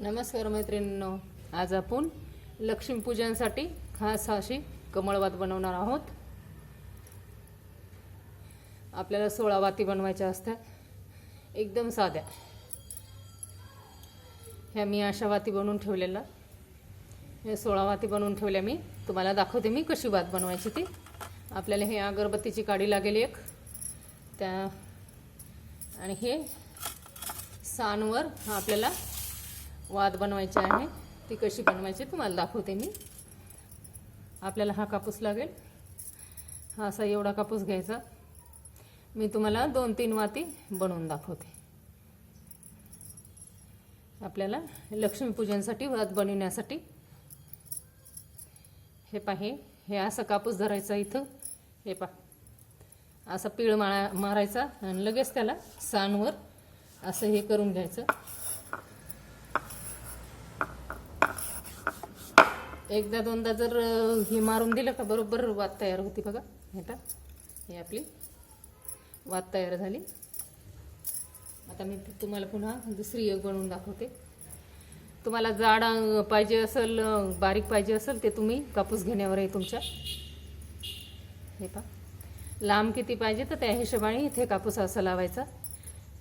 नमस्कार मैत्रिणींनो. आज आपण लक्ष्मीपूजनासाठी खास अशी कमळवात बनवणार आहोत. आपल्याला सोळा वाती बनवायच्या असतात. एकदम साध्या. ह्या मी अशा वाती बनवून ठेवलेल्या. हे सोळा वाती बनवून ठेवल्या मी. तुम्हाला दाखवते मी कशी वात बनवायची ती. आपल्याला हे अगरबत्तीची काडी लागेल एक. त्या आणि हे सानवर आपल्याला वाद बनवायची आहे. ती कशी बनवायची तुम्हाला दाखवते मी. आपल्याला हा कापूस लागेल. हा असा एवढा कापूस घ्यायचा. मी तुम्हाला दोन तीन वाती बनवून दाखवते. आपल्याला लक्ष्मीपूजनसाठी वाद बनवण्यासाठी. हे पाहे हे असं कापूस धरायचा इथं. हे पा असा पीळ माळा मारायचा आणि लगेच त्याला सानवर असं हे करून घ्यायचं. एकदा दोनदा जर हे मारून दिलं का बरोबर वात तयार होती बघा. हेटा हे आपली वात तयार झाली. आता मी तुम्हाला पुन्हा दुसरी एक बनवून दाखवते. तुम्हाला जाड पाहिजे असेल बारीक पाहिजे असेल ते तुम्ही कापूस घेण्यावर आहे तुमच्या. हे पा लांब किती पाहिजे तर त्या हिशोबाने इथे कापूस असा लावायचा.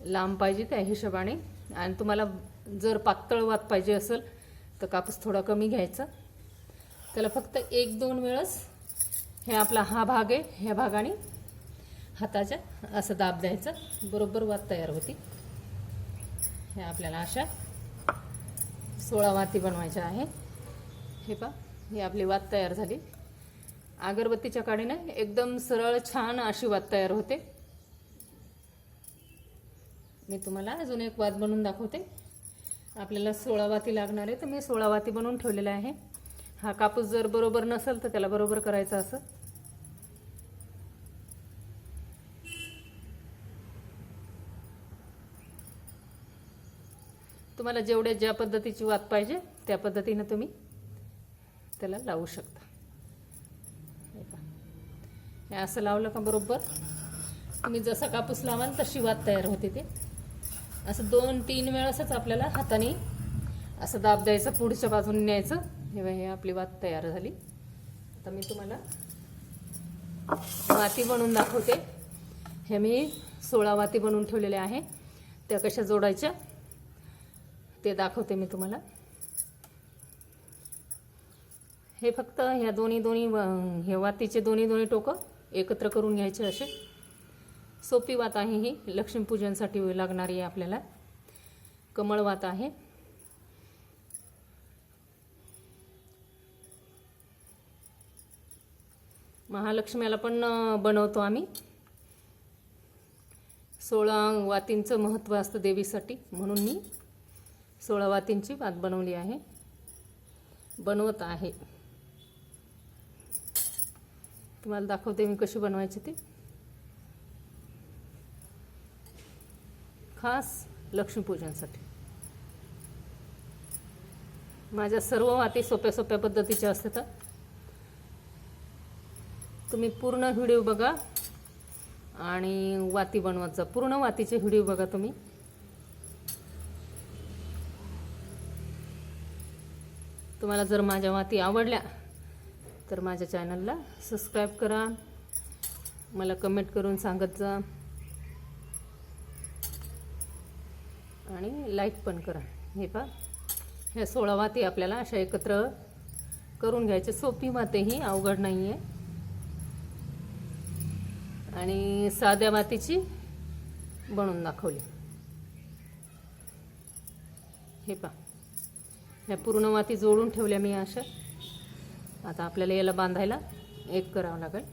लांब पाहिजे त्या हिशोबाने. आणि तुम्हाला जर पातळ वात पाहिजे असेल तर कापूस थोडा कमी घ्यायचा. त्याला फक्त एक दोन वेळच हे आपला हा भाग आहे ह्या भागाने हाताच्या असं दाब द्यायचं. बरोबर वात तयार होती. हे आपल्याला अशा सोळा वाती बनवायच्या आहे. हे पा ही आपली वात तयार झाली. अगरबत्तीच्या काडीने एकदम सरळ छान अशी वात तयार होते. मी तुम्हाला अजून एक वात बनवून दाखवते. आपल्याला सोळा वाती लागणार आहे तर मी सोळा वाती बनवून ठेवलेल्या आहे. हा कापूस जर बरोबर नसेल तर त्याला बरोबर करायचं असं? तुम्हाला जेवढ्या ज्या पद्धतीची वात पाहिजे त्या पद्धतीनं तुम्ही त्याला लावू शकता. हे असं लावलं का बरोबर? तुम्ही जसा कापूस लावाल तशी वात तयार होते ते. असं दोन तीन वेळासच आपल्याला हाताने असं दाब द्यायचं पुढच्या बाजूने न्यायचं. हे हे आपली वात तयार झाली. आता मी तुम्हाला वाती बनवून दाखवते. हे मी सोळा वाती बनवून ठेवलेल्या आहे. त्या कशा जोडायच्या ते दाखवते मी तुम्हाला. हे फक्त ह्या दोन्ही दोन्ही व- हे वातीचे दोन्ही दोन्ही टोकं एकत्र करून घ्यायचे असे. सोपी वात आहे ही. लक्ष्मीपूजनसाठी लागणारी आहे आपल्याला कमळ वात आहे. महालक्ष्मीला पण बनवतो आम्ही. सोळा वातींचं महत्त्व असतं देवीसाठी म्हणून मी सोळा वातींची वात बनवली आहे. बनवत आहे. तुम्हाला दाखवते मी कशी बनवायची ती. खास लक्ष्मीपूजनसाठी माझ्या सर्व वाती सोप्या सोप्या पद्धतीच्या असतात. तुम्ही पूर्ण व्हिडिओ बघा आणि वाती बनवत जा. पूर्ण वातीचे व्हिडिओ बघा तुम्ही. तुम्हाला जर माझ्या वाती आवडल्या तर माझ्या चॅनलला सबस्क्राईब करा. मला कमेंट करून सांगत जा. आणि लाईक पण करा. हे पा ह्या सोळा वाती आपल्याला अशा एकत्र करून घ्यायचे सोपी वाते ही. अवघड नाही आहे आणि साध्या मातीची बनवून दाखवली. हे पा ह्या पूर्ण माती जोडून ठेवल्या मी अशा. आता आपल्याला याला बांधायला एक करावं लागेल.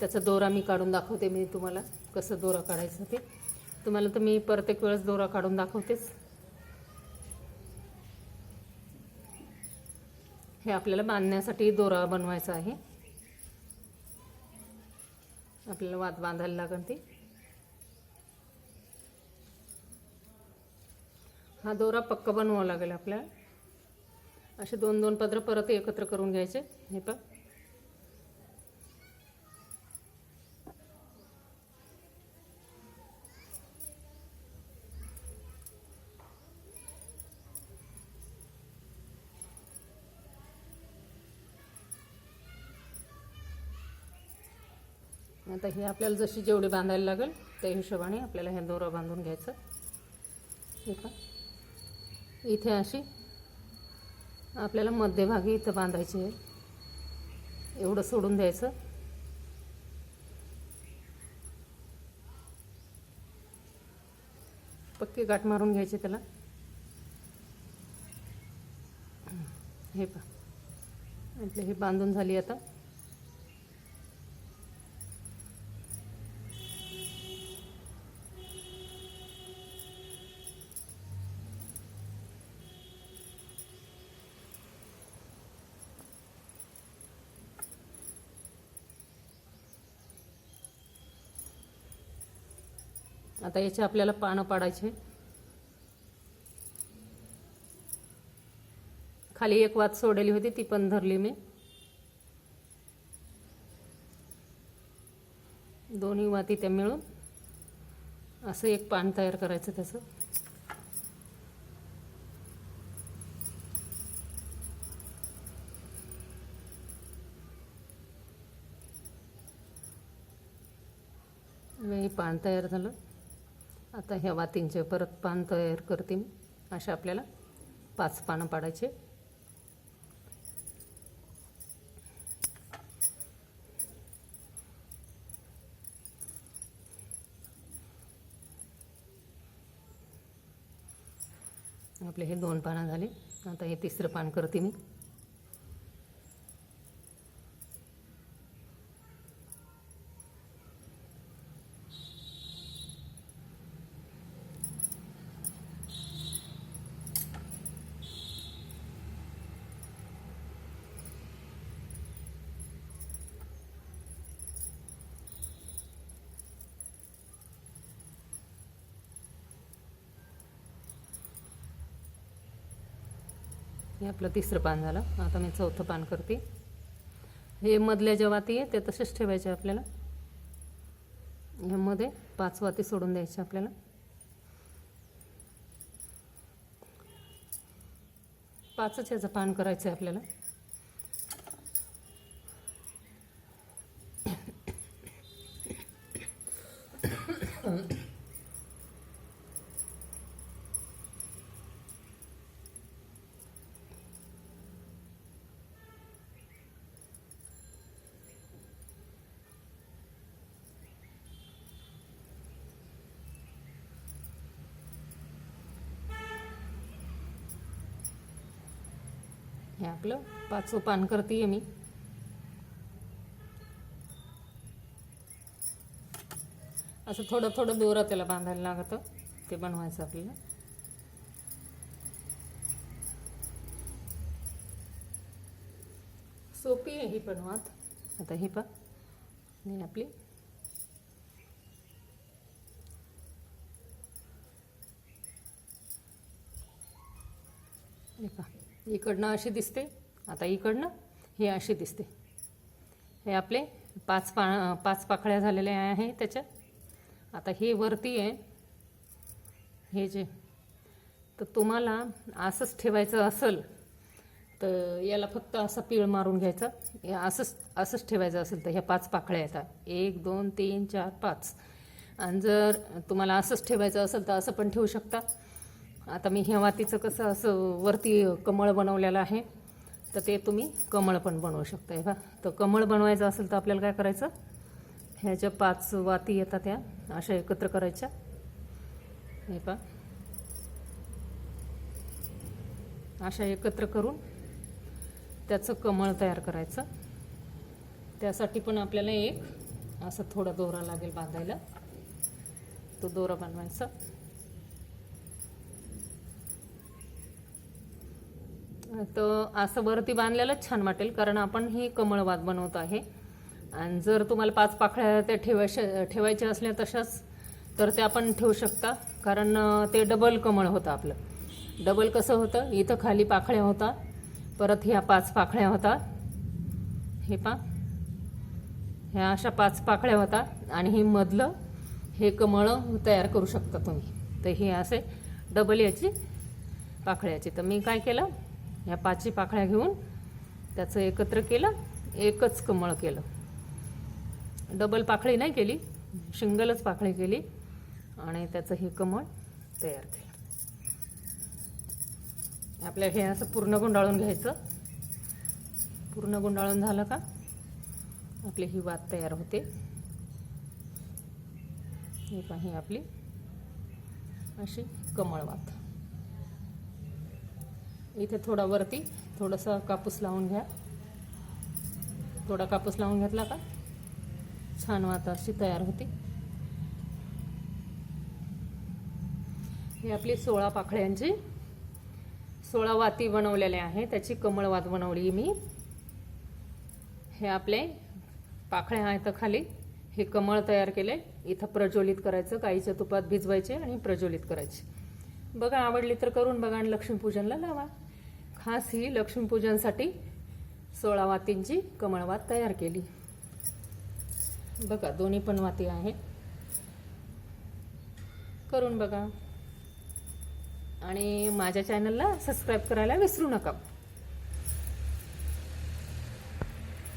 त्याचा दोरा मी काढून दाखवते मी तुम्हाला कसं दोरा काढायचं ते. तुम्हाला तर मी प्रत्येक वेळेस दोरा काढून दाखवतेच. हे आपल्याला बांधण्यासाठी दोरा बनवायचा आहे. आपल्याला वाद बांधायला लागेल ते. हा दोरा पक्का बनवावा लागेल आपल्याला. असे दोन दोन पदरं परत एकत्र करून घ्यायचे. हे पण आता हे आपल्याला जशी जेवढी बांधायला लागेल त्या हिशोबाने आपल्याला हे दोरा बांधून घ्यायचं. हे का इथे अशी आपल्याला मध्यभागी इथं बांधायची आहे. एवढं सोडून द्यायचं. पक्की गाठ मारून घ्यायची त्याला. हे पा आपले हे बांधून झाली आता. आता याचे आपल्याला पानं पाडायचे. खाली एक वात सोडलेली होती ती पण धरली मी. दोन्ही वाती त्या मिळून असं एक पान तयार करायचं त्याचं. हे पान तयार झालं. आता ह्या वातींचे परत पान तयार करते मी. अशा आपल्याला पाच पानं पाडायचे. आपले हे दोन पानं झाले. आता हे तिसरं पान करते मी. हे आपलं तिसरं पान झालं. आता मी चौथं पान करते. हे मधल्या ज्या वाती आहे ते तसेच ठेवायचे आपल्याला. ह्यामध्ये पाच वाती सोडून द्यायचे आपल्याला. पाचच ह्याचं पान करायचं आहे आपल्याला. हे आपलं. पाचवं पान करते मी. असं थोडं थोडं दोरा त्याला बांधायला लागतं. ते बनवायचं आपल्याला. सोपी आहे ही बनवात आता हे पण आपली. हे पहा. इकडनं अशी दिसते आता इकडनं हे अशी दिसते. हे आपले पाच पा पाच पाकळ्या झालेल्या आहे त्याच्या आता हे वरती आहे. हे जे तर तुम्हाला असंच ठेवायचं असेल तर याला फक्त असा पीळ मारून घ्यायचा. हे असंच असंच ठेवायचं असेल तर ह्या पाच पाकळ्या येतात एक दोन तीन चार पाच. आणि जर तुम्हाला असंच ठेवायचं असेल तर असं पण ठेवू शकता. आता मी ह्या वातीचं कसं असं वरती कमळ बनवलेलं आहे तर ते तुम्ही कमळ पण बनवू शकता बा तर कमळ बनवायचं असेल तर आपल्याला काय करायचं? ह्या ज्या पाच वाती येतात त्या अशा एकत्र करायच्या. हे पा अशा एकत्र करून त्याचं कमळ तयार करायचं. त्यासाठी पण आपल्याला एक असं थोडा दोरा लागेल बांधायला. तो दोरा बनवायचा. तर असं वरती बांधलेलंच छान वाटेल कारण आपण ही कमळवात बनवत आहे. आणि जर तुम्हाला पाच पाखळ्या त्या ठेवायच्या ठेवायच्या असल्या तशाच तर त्या आपण ठेवू शकता. कारण ते डबल कमळ होतं आपलं. डबल कसं होतं? इथं खाली पाखळ्या होता परत ह्या पाच पाखळ्या होता. हे पा ह्या अशा पाच पाकळ्या होता आणि हे मधलं हे कमळं तयार करू शकता तुम्ही. तर हे असे डबल याची पाखळ्याची तर मी काय केलं? ह्या पाचही पाकळ्या घेऊन त्याचं एकत्र केलं एकच कमळ केलं. डबल पाकळी नाही केली शिंगलच पाकळी केली आणि त्याचं हे कमळ तयार केलं. आपल्या हे असं पूर्ण गुंडाळून घ्यायचं. पूर्ण गुंडाळून झालं का आपली ही वात तयार होते. ही आपली अशी कमळ वात. इथे थोडा वरती थोडंसं कापूस लावून घ्या. थोडा कापूस लावून घेतला का? छान वाता अशी तयार होते. ही आपली सोळा पाखळ्यांची सोळा वाती बनवलेल्या आहे त्याची कमळवात बनवली मी. हे आपले पाखळ्या आहेत खाली. हे कमळ तयार केले. इथं प्रज्वलित करायचं. गाईच्या तुपात भिजवायचे आणि प्रज्वलित करायचे. बघा आवडली तर करून बघा आणि लक्ष्मीपूजनला लावा. खास ही लक्ष्मीपूजनसाठी सोळा वातींची कमळवात तयार केली. बघा दोन्ही पण वाती आहे करून बघा. आणि माझ्या चॅनलला सबस्क्राईब करायला विसरू नका.